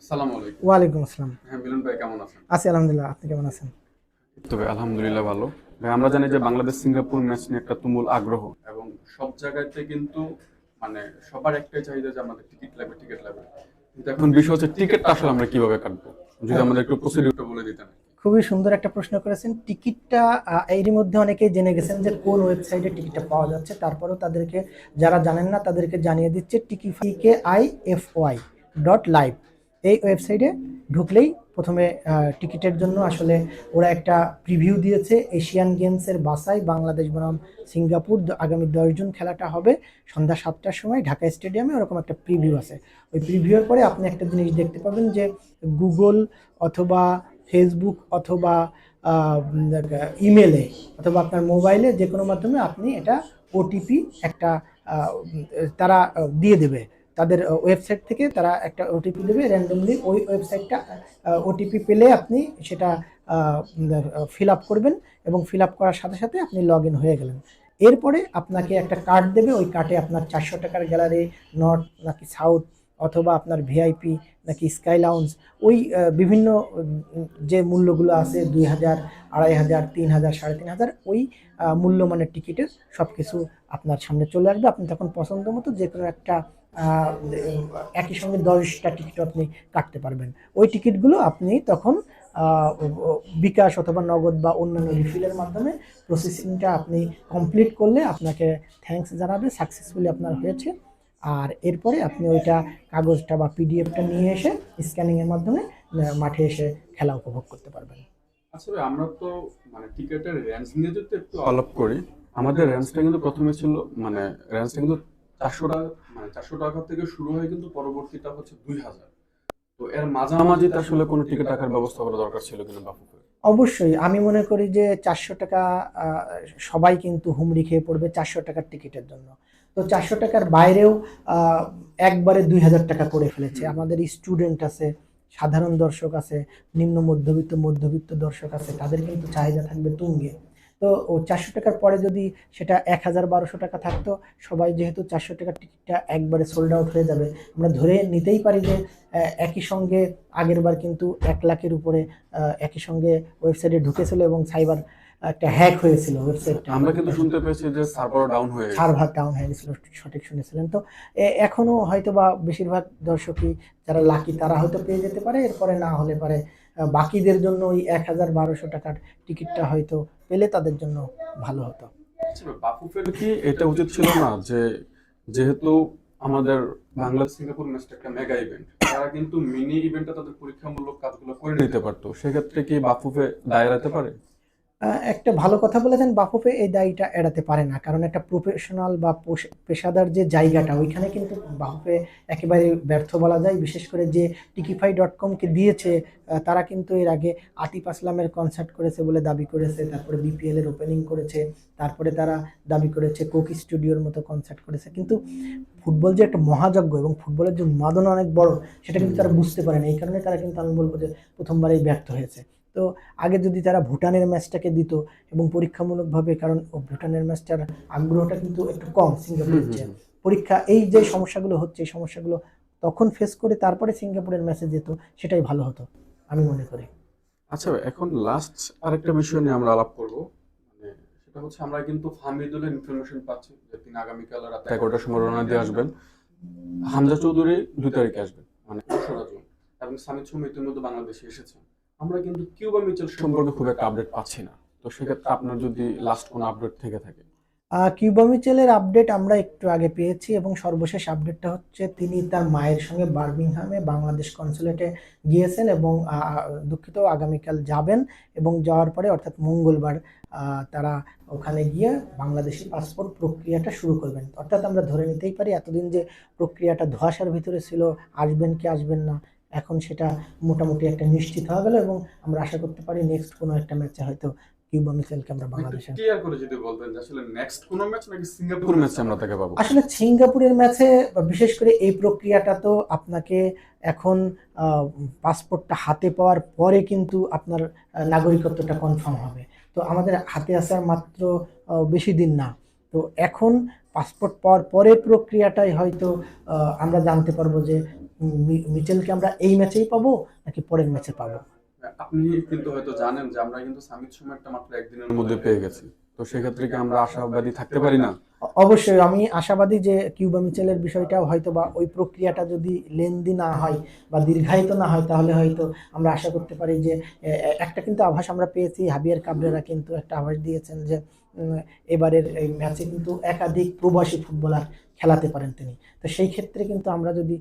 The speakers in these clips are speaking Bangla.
আসসালামু আলাইকুম। ওয়ালাইকুম আসসালাম। হ্যাঁ মিলন ভাই কেমন আছেন? আছি আলহামদুলিল্লাহ। আপনি কেমন আছেন? তবে আলহামদুলিল্লাহ ভালো। ভাই আমরা জানি যে বাংলাদেশ সিঙ্গাপুর ম্যাচ নিয়ে একটা তুমুল আগ্রহ এবং সব জায়গাতে কিন্তু মানে সবার একটাই চাহিদা যে আমাদের টিকিট লাগবে টিকিট লাগবে। কিন্তু এখন বিষয় হচ্ছে টিকিটটা আসলে আমরা কীভাবে কাটবো? যদি আমাদের একটু প্রসিডিউরটা বলে দিতেন। খুবই সুন্দর একটা প্রশ্ন করেছেন। টিকিটটা এরই মধ্যে অনেকেই জেনে গেছেন যে কোন ওয়েবসাইটে টিকিটটা পাওয়া যাচ্ছে। তারপরেও তাদেরকে যারা জানেন না তাদেরকে জানিয়ে দিচ্ছে টিকিফিকে I F Y dot live. এই ওয়েবসাইটে ঢুকলেই প্রথমে টিকিটের জন্য আসলে ওরা একটা প্রিভিউ দিয়েছে এশিয়ান গেমসের বাসায় বাংলাদেশ বনাম সিঙ্গাপুর আগামী দশ জুন খেলাটা হবে সন্ধ্যা সাতটার সময় ঢাকা স্টেডিয়ামে, ওরকম একটা প্রিভিউ আছে। ওই প্রিভিউর পরে আপনি একটা জিনিস দেখতে পাবেন যে গুগল অথবা ফেসবুক অথবা ইমেলে অথবা আপনার মোবাইলে যে কোনো মাধ্যমে আপনি এটা ওটিপি একটা তারা দিয়ে দেবে। তাদের ওয়েবসাইট থেকে তারা একটা ওটিপি দেবে র্যান্ডমলি ওই ওয়েবসাইটটা ওটিপি পেলে আপনি সেটা ফিল আপ করবেন এবং ফিল আপ করার সাথে সাথে আপনি লগ ইন হয়ে গেলেন। এরপরে আপনাকে একটা কার্ড দেবে। ওই কার্ডে আপনার চারশো টাকার গ্যালারি নর্থ নাকি সাউথ অথবা আপনার ভিআইপি নাকি স্কাই লাউন্স ওই বিভিন্ন যে মূল্যগুলো আছে, দুই হাজার, আড়াই হাজার, তিন হাজার, সাড়ে তিন হাজার, ওই মূল্যমানের টিকিটের সব কিছু আপনার সামনে চলে আসবে। আপনি তখন পছন্দ মতো যে কোনো একটা একই সঙ্গে দশটা টিকিট আপনি কাটতে পারবেন। ওই টিকিটগুলো আপনি তখন বিকাশ অথবা নগদ বা অন্যান্য রিফিলের মাধ্যমে প্রসেসিংটা আপনি কমপ্লিট করলে আপনাকে থ্যাঙ্কস জানাবে সাকসেসফুলি আপনার হয়েছে। আর এরপরে আপনি ওইটা কাগজটা বা পিডিএফটা নিয়ে এসে স্ক্যানিংয়ের মাধ্যমে মাঠে এসে খেলা উপভোগ করতে পারবেন। আসলে আমরা তো মানে টিকিটের রেঞ্জ নিয়ে যদি একটু আলাপ করি আমাদের রেঞ্জটা কিন্তু প্রথমে ছিল মানে রেঞ্জটা কিন্তু চারশো টাকা মানে চারশো টাকা থেকে শুরু হয় কিন্তু পরবর্তীটা হচ্ছে দুই হাজার। তো এর মাঝামাঝিতে আসলে কোনো টিকিট রাখার ব্যবস্থা করা দরকার ছিল কিনা বাপুকে অবশ্যই। আমি মনে করি যে চারশো টাকা সবাই কিন্তু হুমড়ি খেয়ে পড়বে চারশো টাকার টিকিটের জন্য। তো চারশো টাকার বাইরেও একবারে দুই হাজার টাকা করে ফেলেছে। আমাদের স্টুডেন্ট আছে সাধারণ দর্শক আছে নিম্ন মধ্যবিত্ত মধ্যবিত্ত দর্শক আছে তাদের কিন্তু চাহিদা থাকবে তুঙ্গে। তো ও চারশো টাকার পরে যদি সেটা এক হাজার বারোশো টাকা থাকতো সবাই যেহেতু চারশো টাকার টিকিটটা একবারে সোল্ড আউট হয়ে যাবে। আমরা ধরে নিতেই পারি যে একই সঙ্গে আগের বার কিন্তু এক লাখের উপরে একই সঙ্গে ওয়েবসাইটে ঢুকেছিল এবং সাইবার একটা হ্যাক হয়েছিল ওয়েবসাইটটা আমরা কিন্তু শুনতে পেয়েছি যে সার্ভার ডাউন হয়ে। সার্ভার ডাউন হয়ে গেছিল সঠিক শুনেছিলেন। তো এখনও হয়তো বা বেশিরভাগ দর্শকই যারা লাকি তারা হয়তো পেয়ে যেতে পারে এরপরে না হলে পারে বাকিদের জন্য ওই এক হাজার বারোশো টাকার টিকিটটা হয়তো পেলে তাদের জন্য ভালো হতো। বাফুফের কি, এটা উচিত ছিল না যে যেহেতু আমাদের বাংলা সিঙ্গাপুর ম্যাচটা একটা মেগা ইভেন্ট তারা কিন্তু মিনি ইভেন্টটা তাদের পরীক্ষামূলক কাজগুলো করে নিতে পারতো। সেক্ষেত্রে কি বাফুফে দায়ের হতে পারে? একটা ভালো কথা বলেছেন, বাফুফে এই দায়টা এড়াতে পারে না। কারণ একটা প্রফেশনাল বা পোশ- পেশাদার যে জায়গাটা, ওইখানে কিন্তু বাফুফে একেবারে ব্যর্থ বলা যায়। বিশেষ করে যে টিকিফাই ডট কমকে দিয়েছে তারা কিন্তু এর আগে আতিফ আসলামের কনসার্ট করেছে বলে দাবি করেছে, তারপরে বিপিএল এর ওপেনিং করেছে, তারপরে তারা দাবি করেছে কোকি স্টুডিওর মতো কনসার্ট করেছে। কিন্তু ফুটবল যে একটা মহাযজ্ঞ এবং ফুটবলের যে উন্মাদনা অনেক বড়, সেটা কিন্তু তারা বুঝতে পারে না। এই কারণে তারা কিন্তু আমি বলব যে প্রথমবারেই ব্যর্থ হয়েছে। তো আগে যদি তারা ভুটানের ম্যাচটাকে দিত এবং পরীক্ষামূলকভাবে কারণ ও ভুটানের ম্যাচটার আগ্রহটা কিন্তু একটু কম সিঙ্গাপুরের চেয়ে। পরীক্ষা এই যে সমস্যাগুলো হচ্ছে এই সমস্যাগুলো তখন ফেস করে তারপরে সিঙ্গাপুরের ম্যাচে যেত সেটাই ভালো হতো আমি মনে করি। আচ্ছা এখন লাস্ট আরেকটা বিষয় নিয়ে আমরা আলাপ করব। মানে সেটা হচ্ছে আমরা কিন্তু হামিদুলের ইনফরমেশন পাচ্ছি যে তিনি আগামীকাল রাত এগারোটার সময় রওনা দিয়ে আসবেন। হামজা চৌধুরী দুই তারিখে আসবেন মানে এবং সামিদ সুম ইতিমধ্যে বাংলাদেশে এসেছেন। আমরা কিন্তু কিউবা মিচেল সম্পর্কে খুব একটা আপডেট পাচ্ছি না। তো সেক্ষেত্রে আপনার যদি লাস্ট কোনো আপডেট থেকে থাকে। কিউবা মিচেলের আপডেট আমরা একটু আগে পেয়েছি এবং সর্বশেষ আপডেটটা হচ্ছে তিনি তার মায়ের সঙ্গে বার্মিংহামে বাংলাদেশ কনসুলেটে গিয়েছেন এবং দুঃখিত আগামীকাল যাবেন এবং যাওয়ার পরে অর্থাৎ মঙ্গলবার তারা ওখানে গিয়ে বাংলাদেশি পাসপোর্ট প্রক্রিয়াটা শুরু করবেন। অর্থাৎ আমরা ধরে নিতেই পারি এতদিন যে প্রক্রিয়াটা ধোঁয়াশার ভিতরে ছিল আসবেন কি আসবেন না এখন সেটা মোটামুটি একটা নিশ্চিত হয়ে গেল এবং আমরা আশা করতে পারি নেক্সট কোনো একটা ম্যাচে হয়তো কিউবা মিচেলকে আমরা বাংলাদেশে ক্লিয়ার করে যদি বলতেন আসলে নেক্সট কোনো ম্যাচ নাকি সিঙ্গাপুর ম্যাচে আমরা তাকে পাবো? আসলে সিঙ্গাপুরের ম্যাচে বিশেষ করে এই প্রক্রিয়াটা তো আপনাকে এখন পাসপোর্টটা হাতে পাওয়ার পরে কিন্তু আপনার নাগরিকত্বটা কনফার্ম হবে। তো আমাদের হাতে আসার মাত্র বেশি দিন না। তো এখন পাসপোর্ট পাওয়ার পরের প্রক্রিয়াটাই হয়তো আহ, আমরা জানতে পারব যে মি- মিচেলকে আমরা এই ম্যাচেই পাবো নাকি পরের ম্যাচে পাবো? আপনি কিন্তু হয়তো জানেন যে আমরা কিন্তু সামিট সময়টা মাত্র একদিনের মধ্যে পেয়ে গেছি। তো সেক্ষেত্রে কি আমরা আশাবাদী থাকতে পারি না? অবশ্যই, আমি আশাবাদী যে কিউবা মিচেলের বিষয়টাও হয়তো বা ওই প্রক্রিয়াটা যদি লেন্দি না হয় বা দীর্ঘায়িত না হয়, তাহলে হয়তো আমরা আশা করতে পারি যে একটা কিন্তু আভাস আমরা পেয়েছি, হাবিয়ার কাবরেরা কিন্তু একটা আভাস দিয়েছেন যে এবারের এই ম্যাচে কিন্তু একাধিক প্রবাসী ফুটবলার খেলাতে পারেন তিনি। তো সেই ক্ষেত্রে কিন্তু আমরা যদি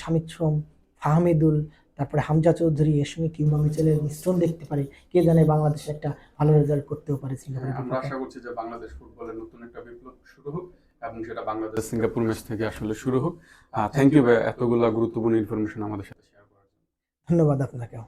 শামিদ সোম ফাহমিদুল তারপরে হামজা চৌধুরী এর সঙ্গে কিউবা মিচেলের মিশ্রণ দেখতে পারি। কে জানে বাংলাদেশ একটা ভালো রেজাল্ট করতেও পারে সিঙ্গাপুর আমরা আশা করছি যে বাংলাদেশ ফুটবলের নতুন একটা বিপ্লব শুরু হোক এবং সেটা বাংলাদেশ সিঙ্গাপুর ম্যাচ থেকে আসলে শুরু হোক। থ্যাংক ইউ ভাই এতগুলো গুরুত্বপূর্ণ ইনফরমেশন আমাদের সাথে শেয়ার করার জন্য। ধন্যবাদ আপনাকেও।